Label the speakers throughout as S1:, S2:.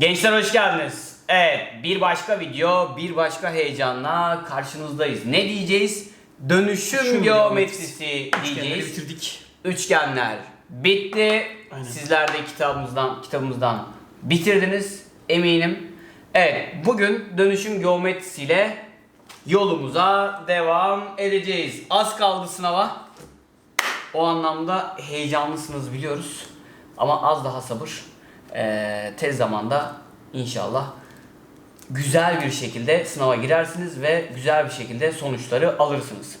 S1: Gençler hoş geldiniz. Evet bir başka video, bir başka heyecanla karşınızdayız. Ne diyeceğiz? Dönüşüm
S2: Dönüşüm
S1: geometrisi diyeceğiz.
S2: bitirdik.
S1: Üçgenler bitti.
S2: Aynen.
S1: Sizler de kitabımızdan kitabımızdan bitirdiniz eminim. Evet bugün dönüşüm geometrisiyle yolumuza devam edeceğiz. Az kaldı sınava. O anlamda heyecanlısınız biliyoruz. Ama az daha sabır. Ee, tez zamanda inşallah güzel bir şekilde sınava girersiniz ve güzel bir şekilde sonuçları alırsınız.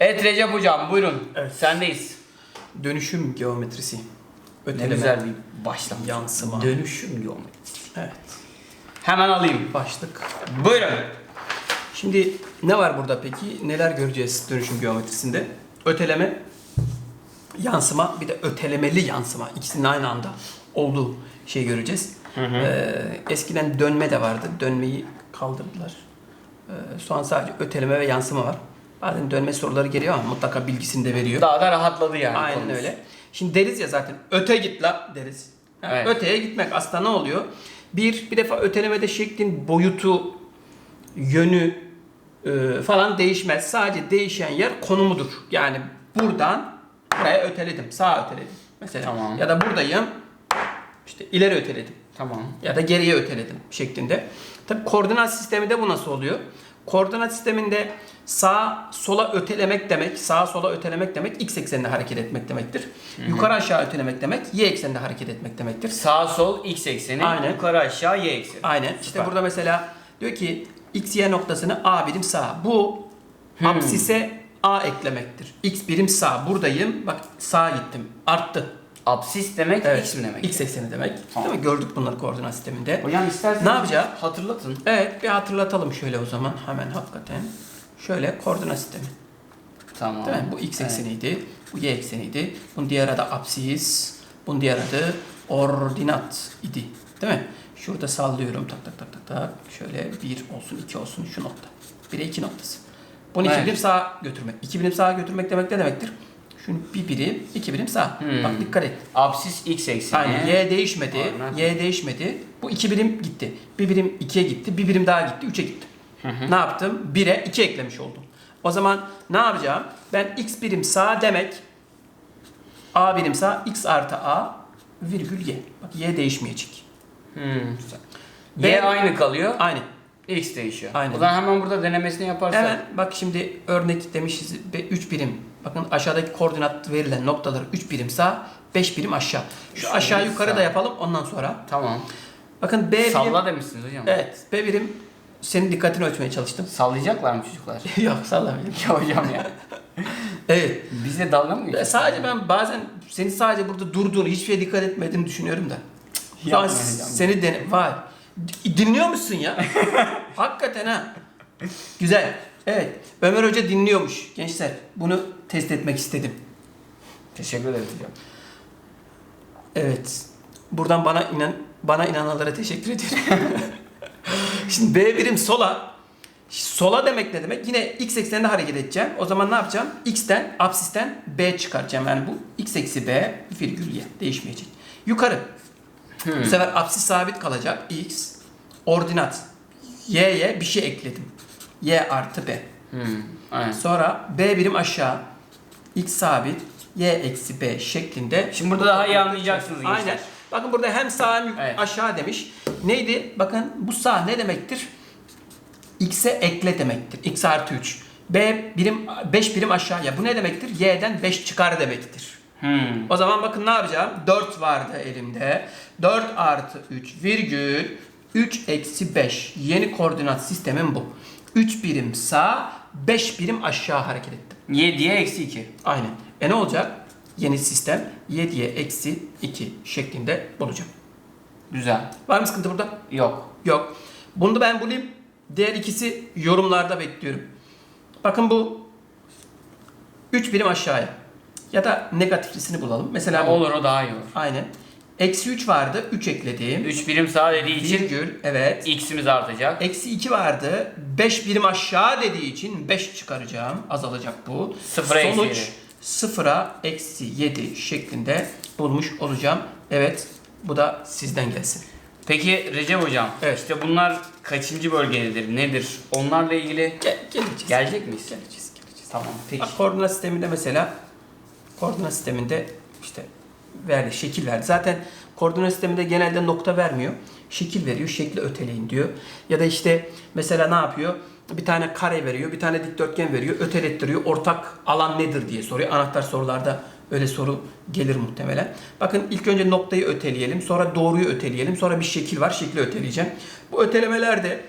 S1: Evet Recep hocam buyurun.
S2: Evet.
S1: Sendeyiz.
S2: Dönüşüm geometrisi.
S1: Ne
S2: Öteleme.
S1: güzel bir başlangıç.
S2: Yansıma.
S1: Dönüşüm geometrisi.
S2: Evet.
S1: Hemen alayım.
S2: Başlık.
S1: Buyurun.
S2: Şimdi ne var burada peki? Neler göreceğiz dönüşüm geometrisinde? Öteleme, yansıma, bir de ötelemeli yansıma. İkisinin aynı anda olduğu şey göreceğiz. Ee, eskiden dönme de vardı. Dönmeyi kaldırdılar. Ee, şu an sadece öteleme ve yansıma var. Bazen dönme soruları geliyor ama mutlaka bilgisini de veriyor.
S1: Daha da rahatladı yani.
S2: Aynen
S1: konumuz.
S2: öyle. Şimdi deriz ya zaten öte git la deriz. Yani
S1: Evet.
S2: Öteye gitmek aslında ne oluyor? Bir, bir defa ötelemede şeklin boyutu, yönü e, falan değişmez. Sadece değişen yer konumudur. Yani buradan buraya öteledim, sağa öteledim. Mesela
S1: Tamam.
S2: ya da buradayım işte ileri öteledim
S1: Tamam.
S2: ya da geriye öteledim şeklinde. Tabi koordinat sisteminde bu nasıl oluyor? Koordinat sisteminde sağ sola ötelemek demek, sağa sola ötelemek demek x ekseninde hareket etmek demektir. Yukarı aşağı ötelemek demek y ekseninde hareket etmek demektir.
S1: Sağ sol x ekseni,
S2: Aynen.
S1: yukarı aşağı y ekseni.
S2: Aynen. İşte
S1: Süper.
S2: burada mesela diyor ki x y noktasını a birim sağ. Bu
S1: Hmm.
S2: apsise a eklemektir. x birim sağ. Buradayım. Bak sağa gittim. Arttı.
S1: Absis demek
S2: Evet.
S1: x mi demek?
S2: X ekseni demek.
S1: Tamam.
S2: Değil mi? Gördük bunları koordinat sisteminde.
S1: Hocam isterseniz
S2: Ne yapacağız?
S1: hatırlatın.
S2: Evet bir hatırlatalım şöyle o zaman hemen hakikaten. Şöyle koordinat sistemi.
S1: Tamam.
S2: Değil mi? Bu x
S1: Evet.
S2: ekseniydi. Bu y ekseniydi. Bunun diğer adı apsis. Bunun diğer adı ordinat idi. Değil mi? Şurada sallıyorum tak tak tak tak tak. Şöyle 1 olsun 2 olsun şu nokta. 1'e 2 noktası. Bunu
S1: Evet.
S2: birim sağa götürmek. İki birim sağa götürmek demek ne demektir? Şunu bir birim, iki birim sağ.
S1: Hmm.
S2: Bak dikkat et.
S1: Absis x ekseni.
S2: Aynen. Y değişmedi.
S1: Aynen.
S2: Y değişmedi. Bu iki birim gitti. Bir birim ikiye gitti. Bir birim daha gitti. Üçe gitti. Ne yaptım? Bire iki eklemiş oldum. O zaman ne yapacağım? Ben x birim sağ demek a birim sağ x artı a virgül y. Bak y değişmeyecek.
S1: Hmm. güzel. Y aynı kalıyor.
S2: Aynı.
S1: X değişiyor.
S2: Aynen.
S1: O zaman hemen burada denemesini yaparsak.
S2: Hemen bak şimdi örnek demişiz 3 birim. Bakın aşağıdaki koordinat verilen noktaları 3 birim sağ, 5 birim aşağı. Şu
S1: Üç
S2: aşağı yukarı
S1: sağ.
S2: da yapalım ondan sonra.
S1: Tamam.
S2: Bakın B birim
S1: Salla demişsiniz hocam.
S2: Evet. B birim senin dikkatini ölçmeye çalıştım.
S1: Sallayacaklar mı çocuklar?
S2: Yok sallamayayım.
S1: ya hocam ya.
S2: Evet.
S1: Bizle dalga mı geçiyorsun?
S2: Sadece ben bazen seni sadece burada durduğunu, hiçbir şeye dikkat etmediğini düşünüyorum da.
S1: Yapma
S2: seni dene... Vay. Dinliyor musun ya? Hakikaten ha. Güzel. Evet. Ömer Hoca dinliyormuş. Gençler bunu test etmek istedim.
S1: Teşekkür ederiz hocam.
S2: Evet. Buradan bana inan bana inananlara teşekkür ediyorum. Şimdi B birim sola. Sola demek ne demek? Yine x ekseninde hareket edeceğim. O zaman ne yapacağım? X'ten, absisten B çıkartacağım. Yani bu x eksi B virgül y. Değişmeyecek. Yukarı. Bu sefer absis sabit kalacak. X. Ordinat. Y'ye bir şey ekledim. Y artı B.
S1: Hmm. Aynen.
S2: Sonra B birim aşağı. X sabit. Y eksi B şeklinde.
S1: Şimdi burada daha iyi anlayacaksınız gençler.
S2: Aynen. Bakın burada hem sağ hem
S1: Evet.
S2: aşağı demiş. Neydi? Bakın bu sağ ne demektir? X'e ekle demektir. X artı 3. B birim 5 birim aşağıya. Bu ne demektir? Y'den 5 çıkar demektir.
S1: Hmm.
S2: O zaman bakın ne yapacağım? 4 vardı elimde. 4 artı 3 virgül 3 eksi 5. Yeni koordinat sistemim bu. 3 birim sağ, 5 birim aşağı hareket ettim.
S1: 7'ye eksi 2.
S2: Aynen. E ne olacak? Yeni sistem 7'ye eksi 2 şeklinde bulacağım.
S1: Güzel.
S2: Var mı sıkıntı burada?
S1: Yok.
S2: Yok. Bunu da ben bulayım. Diğer ikisi yorumlarda bekliyorum. Bakın bu 3 birim aşağıya. Ya da negatiflisini bulalım. Mesela.
S1: Olur o daha iyi olur.
S2: Aynen. Eksi 3 vardı. 3 ekledim.
S1: 3 birim sağ dediği için
S2: Virgül. Evet.
S1: x'imiz artacak.
S2: Eksi 2 vardı. 5 birim aşağı dediği için 5 çıkaracağım. Azalacak bu.
S1: Sıfıra eksi
S2: Sonuç
S1: yedi.
S2: sıfıra eksi 7 şeklinde bulmuş olacağım. Evet. Bu da sizden gelsin.
S1: Peki Recep hocam,
S2: Evet.
S1: işte bunlar kaçıncı bölgededir, nedir? Onlarla ilgili
S2: Gel, geleceğiz.
S1: gelecek miyiz?
S2: Geleceğiz.
S1: Tamam, peki.
S2: Bak, koordinat sisteminde mesela koordinat sisteminde işte verdi, şekil verdi. Zaten koordinat sisteminde genelde nokta vermiyor. Şekil veriyor, şekli öteleyin diyor. Ya da işte mesela ne yapıyor? Bir tane kare veriyor, bir tane dikdörtgen veriyor, ötelettiriyor. Ortak alan nedir diye soruyor. Anahtar sorularda öyle soru gelir muhtemelen. Bakın ilk önce noktayı öteleyelim, sonra doğruyu öteleyelim, sonra bir şekil var, şekli öteleyeceğim. Bu ötelemelerde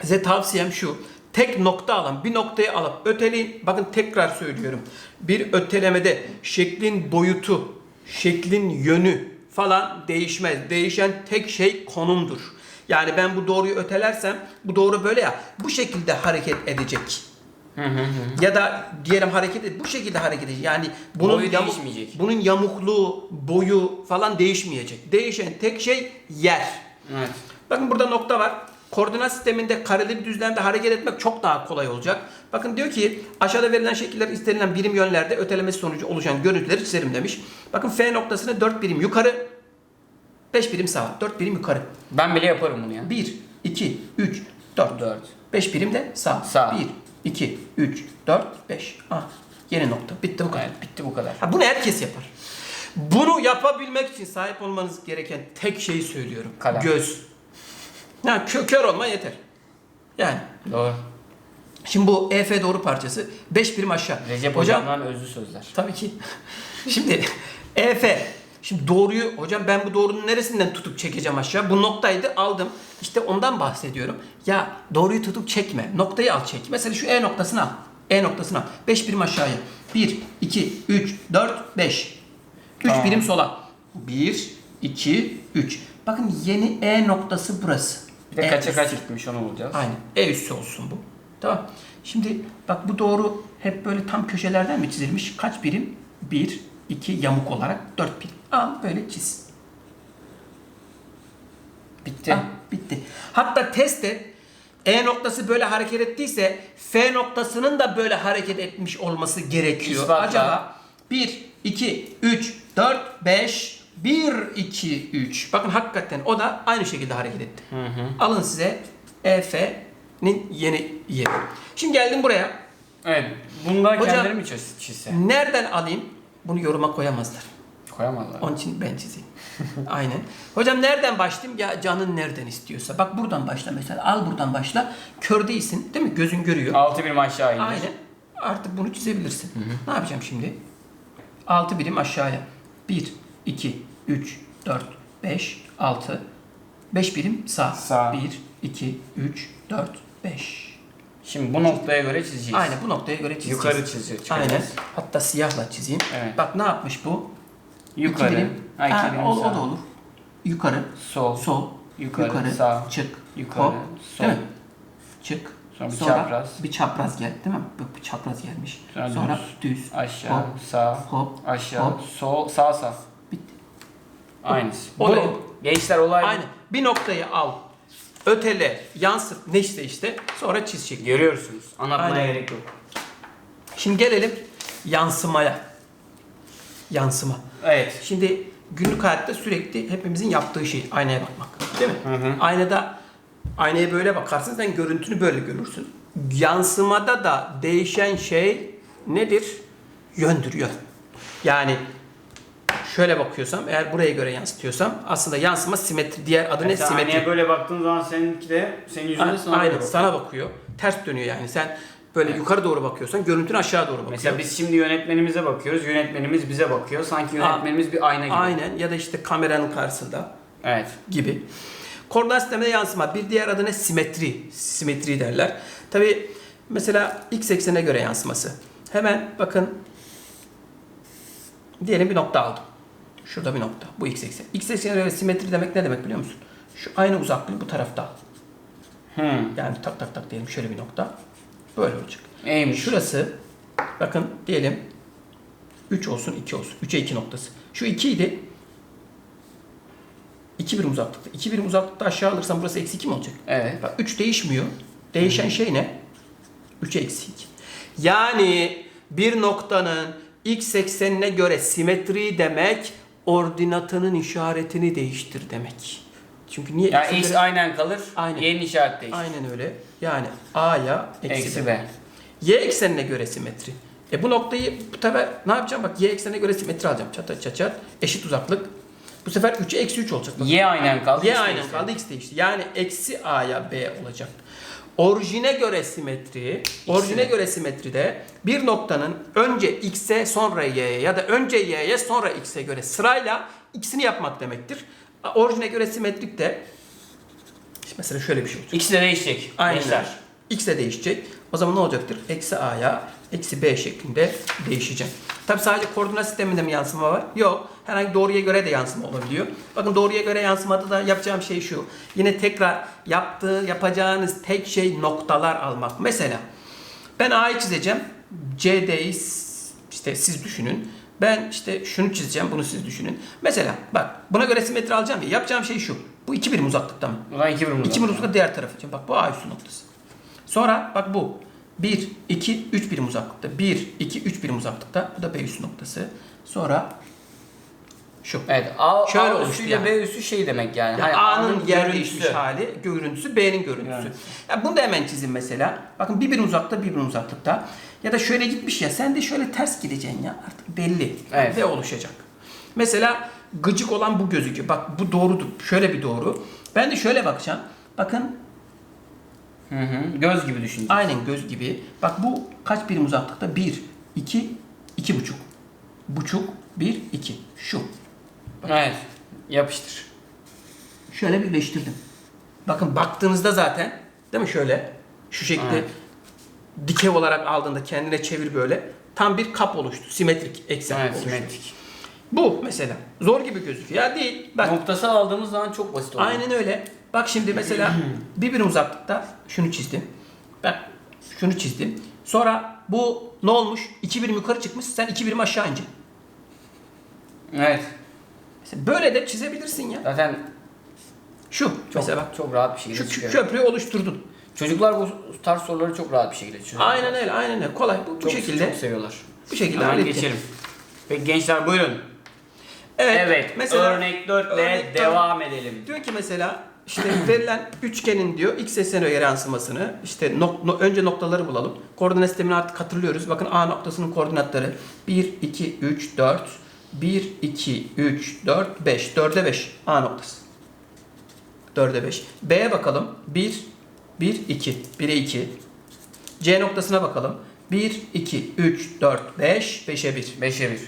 S2: Size tavsiyem şu. Tek nokta alan bir noktayı alıp öteleyin. Bakın tekrar söylüyorum. Bir ötelemede şeklin boyutu, şeklin yönü falan değişmez. Değişen tek şey konumdur. Yani ben bu doğruyu ötelersem bu doğru böyle ya bu şekilde hareket edecek.
S1: Hı hı hı.
S2: Ya da diyelim hareket et, bu şekilde hareket edecek. Yani bunun
S1: Boyu
S2: yamuk-
S1: değişmeyecek.
S2: bunun yamukluğu, boyu falan değişmeyecek. Değişen tek şey yer.
S1: Evet.
S2: Bakın burada nokta var. Koordinat sisteminde kareli bir düzlemde hareket etmek çok daha kolay olacak. Bakın diyor ki aşağıda verilen şekiller istenilen birim yönlerde ötelemesi sonucu oluşan görüntüleri çizerim demiş. Bakın F noktasına 4 birim yukarı, 5 birim sağa, 4 birim yukarı.
S1: Ben bile yaparım bunu ya.
S2: 1, 2, 3, 4.
S1: 4.
S2: 5 birim de sağ.
S1: Sağ.
S2: 1, 2, 3, 4, 5. Ah, yeni nokta. Bitti bu kadar.
S1: Evet, bitti bu kadar.
S2: Ha, bunu herkes yapar. Bunu yapabilmek için sahip olmanız gereken tek şeyi söylüyorum.
S1: Kalem.
S2: Göz. Yani kö kör olma yeter. Yani
S1: Doğru.
S2: şimdi bu EF doğru parçası 5 birim aşağı.
S1: Recep
S2: hocam
S1: hocamdan özlü sözler.
S2: tabii ki. şimdi EF Şimdi doğruyu hocam ben bu doğrunun neresinden tutup çekeceğim aşağı? Bu noktaydı aldım. İşte ondan bahsediyorum. Ya doğruyu tutup çekme. Noktayı al çek. Mesela şu E noktasını al. E noktasını al. 5 birim aşağıya. 1, 2, 3, 4, 5. 3
S1: Tamam.
S2: birim sola. 1, 2, 3. Bakın yeni E noktası burası.
S1: Bir de
S2: E
S1: kaça kaç gitmiş onu bulacağız.
S2: Aynen. E üssü olsun bu. Tamam. Şimdi bak bu doğru hep böyle tam köşelerden mi çizilmiş? Kaç birim? 1, 2 yamuk olarak 4 birim. Al böyle çiz.
S1: Bitti.
S2: Ah, bitti. Hatta testte E noktası böyle hareket ettiyse F noktasının da böyle hareket etmiş olması gerekiyor.
S1: İspatla.
S2: Acaba 1, 2, 3, 4, 5, 1, 2, 3. Bakın hakikaten o da aynı şekilde hareket etti.
S1: Hı hı.
S2: Alın size EF'nin yeni yeri. Şimdi geldim buraya.
S1: Evet. Bunda
S2: Hocam-
S1: kendileri mi çiz, çizse?
S2: Nereden alayım? Bunu yoruma koyamazlar.
S1: Koyamazlar.
S2: Onun için ben çizeyim. Aynen. Hocam nereden başlayayım? Ya canın nereden istiyorsa. Bak buradan başla mesela. Al buradan başla. Kör değilsin değil mi? Gözün görüyor.
S1: 6 birim aşağı indir.
S2: Aynen. Artık bunu çizebilirsin. Ne yapacağım şimdi? 6 birim aşağıya. 1, 2, 3, 4, 5, 6. 5 birim sağ.
S1: Sağ.
S2: 1, 2, 3, 4, 5.
S1: Şimdi bu noktaya göre çizeceğiz.
S2: Aynen bu noktaya göre çizeceğiz.
S1: Yukarı çiziyor. çıkacağız.
S2: Aynen. Hatta siyahla çizeyim.
S1: Evet.
S2: Bak ne yapmış bu?
S1: Yukarı.
S2: İki birim.
S1: Ha, iki
S2: Ha,
S1: birim
S2: o,
S1: sağ.
S2: o da olur. Yukarı,
S1: Sol.
S2: sol,
S1: Yukarı,
S2: yukarı,
S1: sağ.
S2: çık,
S1: Yukarı,
S2: hop,
S1: sol.
S2: değil mi? Çık.
S1: Sonra bir çapraz.
S2: Bir çapraz geldi değil mi? Bak bir çapraz gelmiş.
S1: Sonra
S2: Sonra, düz,
S1: Aşağı,
S2: hop,
S1: sağ,
S2: hop,
S1: aşağı,
S2: hop.
S1: sol, sağ, sağ. Aynısı.
S2: Olay.
S1: Gençler olay.
S2: Aynı. Bir noktayı al, ötele, yansıt, neyse işte sonra çiz şekli.
S1: Görüyorsunuz. Anlatmaya
S2: Aynen.
S1: gerek yok.
S2: Şimdi gelelim yansımaya. Yansıma.
S1: Evet.
S2: Şimdi günlük hayatta sürekli hepimizin yaptığı şey aynaya bakmak. Değil mi?
S1: Hı hı.
S2: Aynada aynaya böyle bakarsın sen görüntünü böyle görürsün. Yansımada da değişen şey nedir? Yöndür yön. Yani şöyle bakıyorsam eğer buraya göre yansıtıyorsam aslında yansıma simetri. Diğer adı ne?
S1: Mesela
S2: Simetri.
S1: aynaya böyle baktığın zaman seninki de senin yüzünde sana
S2: Aynen
S1: bakıyor.
S2: sana bakıyor. Ters dönüyor yani. Sen böyle yukarı doğru bakıyorsan görüntün aşağı doğru bakıyor.
S1: Mesela biz şimdi yönetmenimize bakıyoruz. Yönetmenimiz bize bakıyor. Sanki yönetmenimiz bir ayna gibi.
S2: Aynen ya da işte kameranın karşısında.
S1: Evet.
S2: gibi. Koordinat sisteminde yansıma. Bir diğer adı ne? Simetri. Simetri derler. Tabi mesela x eksene göre yansıması. Hemen bakın diyelim bir nokta aldım. Şurada bir nokta. Bu x eksen. X eksene göre simetri demek ne demek biliyor musun? Şu aynı uzaklığı bu tarafta.
S1: Hmm.
S2: Yani tak tak tak diyelim şöyle bir nokta. Böyle olacak.
S1: İyiymiş.
S2: Şurası bakın diyelim 3 olsun 2 olsun. 3'e 2 noktası. Şu 2 idi. 2 birim uzaklıkta. 2 birim uzaklıkta aşağı alırsam burası eksi 2 mi olacak?
S1: Evet.
S2: Bak 3 değişmiyor. Değişen şey ne? 3 eksi 2. Yani bir noktanın x eksenine göre simetri demek ordinatının işaretini değiştir demek. Çünkü niye
S1: Yani x aynen kalır.
S2: Aynen.
S1: Y'nin işaret değişir.
S2: Aynen öyle. Yani A'ya eksi,
S1: Eksi
S2: B.
S1: B.
S2: Y eksenine göre simetri. E bu noktayı bu sefer ne yapacağım? Bak y eksenine göre simetri alacağım. Çat çat çat. Eşit uzaklık. Bu sefer 3'e eksi 3 olacak. Bak.
S1: Y aynen kaldı.
S2: Y aynen
S1: değişti.
S2: kaldı x değişti. Yani eksi a'ya b olacak. Orijine göre simetri, orijine göre simetride bir noktanın önce x'e sonra y'ye ya da önce y'ye sonra x'e göre sırayla x'ini yapmak demektir. Orijine göre simetrik de mesela şöyle bir şey olacak.
S1: İkisi de değişecek.
S2: Aynen.
S1: Gençler.
S2: X de değişecek. O zaman ne olacaktır? Eksi a'ya eksi b şeklinde değişecek. Tabi sadece koordinat sisteminde mi yansıma var? Yok. Herhangi doğruya göre de yansıma olabiliyor. Bakın doğruya göre yansımada da yapacağım şey şu. Yine tekrar yaptığı, yapacağınız tek şey noktalar almak. Mesela ben A'yı çizeceğim. CD'yi işte siz düşünün. Ben işte şunu çizeceğim, bunu siz düşünün. Mesela bak buna göre simetri alacağım ya. Yapacağım şey şu. Bu iki birim uzaklıkta mı?
S1: Zaman iki birim
S2: İki birim uzaklıkta diğer tarafı. Şimdi bak bu A üstü noktası. Sonra bak bu. 1, 2, 3 birim uzaklıkta. 1, 2, 3 birim uzaklıkta. Bu da B üstü noktası. Sonra şu.
S1: Evet. A,
S2: Şöyle
S1: A üstüyle
S2: yani.
S1: B üstü şey demek yani.
S2: Yani
S1: Hani
S2: A'nın yer değişmiş hali, görüntüsü, B'nin görüntüsü.
S1: Görüntüsü.
S2: Ya bunu da hemen çizin mesela. Bakın bir birim uzakta, bir birim uzaklıkta. Ya da şöyle gitmiş ya, sen de şöyle ters gideceksin ya. Artık belli.
S1: Evet.
S2: Ve oluşacak. Mesela gıcık olan bu gözüküyor. Bak bu doğrudur. Şöyle bir doğru. Ben de şöyle bakacağım. Bakın
S1: Hı hı. Göz gibi düşün.
S2: aynen göz gibi. Bak bu kaç birim uzaklıkta? 1, 2, 2 buçuk. Buçuk, 1, 2. Şu.
S1: Evet. Yapıştır.
S2: Şöyle birleştirdim. Bakın baktığınızda zaten değil mi şöyle şu şekilde
S1: Evet.
S2: dikey olarak aldığında kendine çevir böyle tam bir kap oluştu. Simetrik eksen
S1: Evet,
S2: oluştu.
S1: simetrik.
S2: Bu mesela zor gibi gözüküyor. Ya değil. Bak
S1: Noktasal aldığımız zaman çok basit oluyor.
S2: aynen öyle. Bak şimdi mesela bir birim uzaklıkta şunu çizdim. Bak şunu çizdim. Sonra bu ne olmuş? İki birim yukarı çıkmış. Sen iki birim aşağı ineceksin.
S1: Evet.
S2: Böyle de çizebilirsin ya.
S1: Zaten
S2: Şu
S1: çok,
S2: mesela bak.
S1: çok rahat bir şekilde
S2: Şu
S1: çıkıyor.
S2: kö- köprüyü oluşturdun.
S1: Çocuklar bu tarz soruları çok rahat bir şekilde çözüyorlar.
S2: Aynen öyle, aynen öyle. Kolay. Bu, bu
S1: Çok,
S2: şekilde.
S1: çok seviyorlar.
S2: Bu şekilde
S1: Hemen geçelim. Peki gençler buyurun.
S2: Evet.
S1: Evet.
S2: Mesela
S1: örnek 4 ile devam edelim.
S2: diyor ki mesela işte verilen üçgenin diyor x eksene göre yansımasını işte nok- no- önce noktaları bulalım. Koordinat sistemini artık hatırlıyoruz. Bakın A noktasının koordinatları 1 2 3 4 1 2 3 4 5 4'e 5 A noktası. 4'e 5. B'ye bakalım. 1 1 2 1'e 2. C noktasına bakalım. 1 2 3 4 5 5'e 1.
S1: 5'e 1.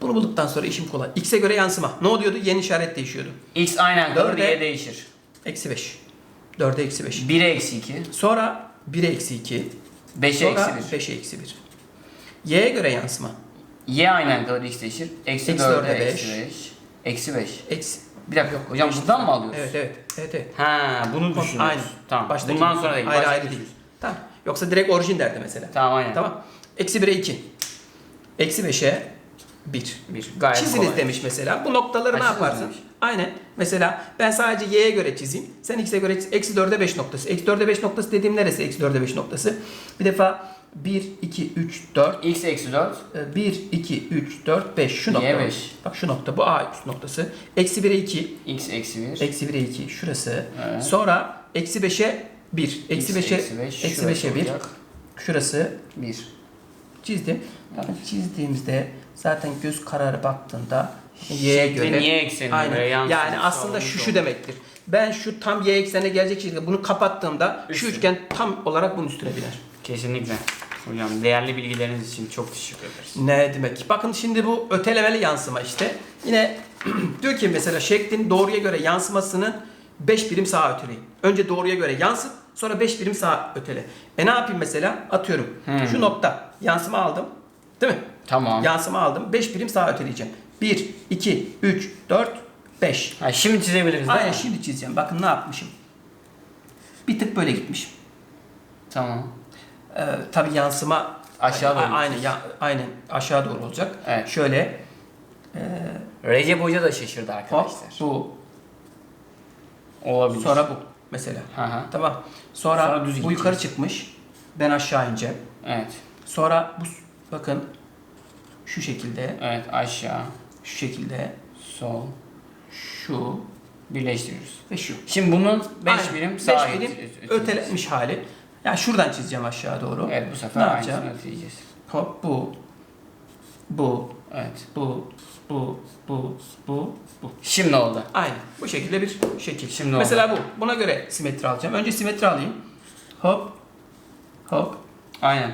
S2: Bunu bulduktan sonra işim kolay. X'e göre yansıma. Ne oluyordu? Yeni işaret değişiyordu.
S1: X aynen kalır, Y değişir.
S2: Eksi 5. 4'e eksi 5.
S1: 1'e eksi 2.
S2: Sonra 1'e eksi 2.
S1: 5'e
S2: Sonra
S1: eksi 1.
S2: 5'e eksi 1. Y'ye göre yansıma.
S1: Y aynen kalır, X değişir. Eksi
S2: Eksi
S1: 4'e
S2: dörde
S1: eksi
S2: beş.
S1: 5. Eksi 5.
S2: Eksi.
S1: Bir dakika yok. Hocam buradan mı alıyoruz?
S2: Evet evet. Evet evet.
S1: Ha bunu düşünüyoruz.
S2: Aynen.
S1: Tamam.
S2: Baştaki-
S1: Bundan sonra değil.
S2: Ayrı
S1: baştaki
S2: ayrı değil. Tamam. Yoksa direkt orijin derdi mesela.
S1: Tamam aynen.
S2: Tamam. Eksi 1'e 2. Eksi 5'e 1.
S1: Bir. Gayet
S2: Çiziniz
S1: kolay.
S2: demiş mesela. Bu noktaları ne
S1: Ha, çiziniz
S2: yaparsın?
S1: demiş.
S2: Aynen. Mesela ben sadece y'ye göre çizeyim. Sen x'e göre çiz. Eksi 4'e 5 noktası. Eksi 4'e 5 noktası dediğim neresi? Eksi 4'e 5 noktası. Bir defa 1, 2, 3, 4.
S1: X eksi 4.
S2: 1, 2, 3, 4, 5. Şu
S1: Y
S2: nokta.
S1: beş.
S2: Bak şu nokta. Bu A üst noktası. Eksi 1'e 2.
S1: X eksi 1.
S2: Eksi 1'e 2. Şurası.
S1: Evet.
S2: Sonra eksi 5'e 1. Eksi 5'e eksi 5'e 1. Şurası
S1: 1.
S2: çizdim. Bakın çizdiğimizde zaten göz kararı baktığında y'ye göre
S1: Y eksenine
S2: Aynen.
S1: yansıması
S2: Yani aslında şu şu demektir. Ben şu tam y eksenine gelecek şekilde bunu kapattığımda şu
S1: Üstüne.
S2: üçgen tam olarak bunun üstüne biner.
S1: Kesinlikle. Hocam değerli bilgileriniz için çok teşekkür ederiz.
S2: Ne demek? Bakın şimdi bu ötelemeli yansıma işte. Yine diyor ki mesela şeklin doğruya göre yansımasını 5 birim sağa öteleyin. Önce doğruya göre yansıt, sonra 5 birim sağa ötele. E ne yapayım mesela? Atıyorum.
S1: Hmm.
S2: Şu nokta yansıma aldım. Değil mi?
S1: Tamam.
S2: Yansıma aldım. 5 birim sağa öteleyeceğim. 1, 2, 3, 4, 5.
S1: Ha, şimdi çizebiliriz
S2: Aynen
S1: mi?
S2: şimdi çizeceğim. Bakın ne yapmışım. Bir tık böyle gitmişim.
S1: Tamam.
S2: Ee, tabii yansıma
S1: Aşağı doğru
S2: A- Aynen, ya, aynen aşağı doğru olacak.
S1: Evet.
S2: Şöyle
S1: Recep Hoca da şaşırdı
S2: hop
S1: arkadaşlar.
S2: bu
S1: Olabilir.
S2: sonra bu mesela.
S1: Hı.
S2: Tamam. Sonra,
S1: Sonra düz
S2: bu
S1: gideceğiz.
S2: yukarı çıkmış. Ben aşağı ineceğim.
S1: Evet.
S2: Sonra bu bakın şu şekilde,
S1: Evet aşağı.
S2: şu şekilde,
S1: Sol.
S2: şu,
S1: Birleştiriyoruz.
S2: ve şu.
S1: Şimdi bunun 5
S2: Aynen.
S1: birim sağa
S2: birim
S1: öteleyeceğiz.
S2: ötelenmiş hali. Yani şuradan çizeceğim aşağı doğru.
S1: Evet bu sefer
S2: Ne
S1: aynısını
S2: yapacağım?
S1: öteleyeceğiz.
S2: Hop bu. Bu.
S1: Evet.
S2: Bu. Bu. Bu. Bu. Bu.
S1: Şimdi oldu.
S2: Aynen. Bu şekilde bir şekil.
S1: Şimdi
S2: Mesela bu. Buna göre simetri alacağım. Önce simetri alayım. Hop. Hop.
S1: Aynen.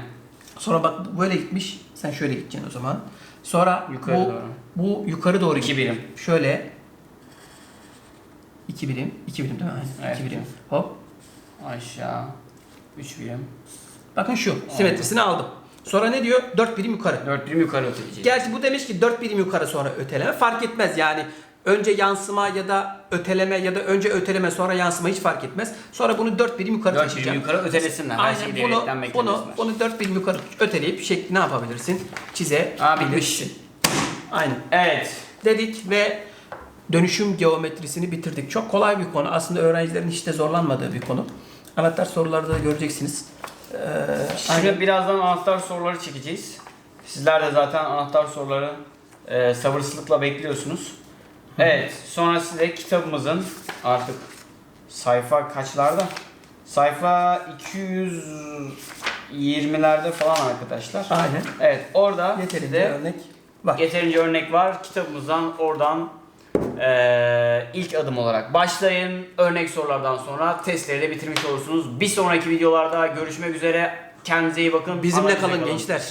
S2: Sonra bak böyle gitmiş. Sen şöyle gideceksin o zaman. Sonra
S1: Yukarı
S2: bu,
S1: doğru.
S2: bu yukarı doğru
S1: İki
S2: gidiyor.
S1: birim.
S2: Şöyle. iki birim. iki birim değil mi? Aynen.
S1: Evet.
S2: İki birim. Hop.
S1: Aşağı. 3 birim.
S2: Bakın şu. Simetrisini aldım. Sonra ne diyor? 4 birim yukarı.
S1: 4 birim yukarı öteleyeceğiz.
S2: Gerçi bu demiş ki 4 birim yukarı sonra öteleme. Fark etmez yani. Önce yansıma ya da öteleme ya da önce öteleme sonra yansıma hiç fark etmez. Sonra bunu 4 birim yukarı
S1: 4 birim
S2: taşıyacağım.
S1: yukarı ötelesinler. Her
S2: Aynen
S1: şeyi
S2: bunu, bunu, bunu 4 birim yukarı öteleyip şekli ne yapabilirsin? Çizebilirsin. Aynen.
S1: Evet.
S2: Dedik ve dönüşüm geometrisini bitirdik. Çok kolay bir konu. Aslında öğrencilerin hiç de zorlanmadığı bir konu. Anahtar sorularda da göreceksiniz. Ee,
S1: Şimdi
S2: aynen.
S1: birazdan anahtar soruları çekeceğiz. Sizler de zaten anahtar soruları e, sabırsızlıkla bekliyorsunuz. Evet, sonra size kitabımızın artık sayfa kaçlarda? Sayfa 220'lerde falan arkadaşlar.
S2: Aynen.
S1: Evet, orada
S2: Yeterince
S1: size
S2: örnek var.
S1: yeterince örnek var. Kitabımızdan oradan e, ilk adım olarak başlayın. Örnek sorulardan sonra testleri de bitirmiş olursunuz. Bir sonraki videolarda görüşmek üzere. Kendinize iyi bakın.
S2: Bizimle kalın gençler.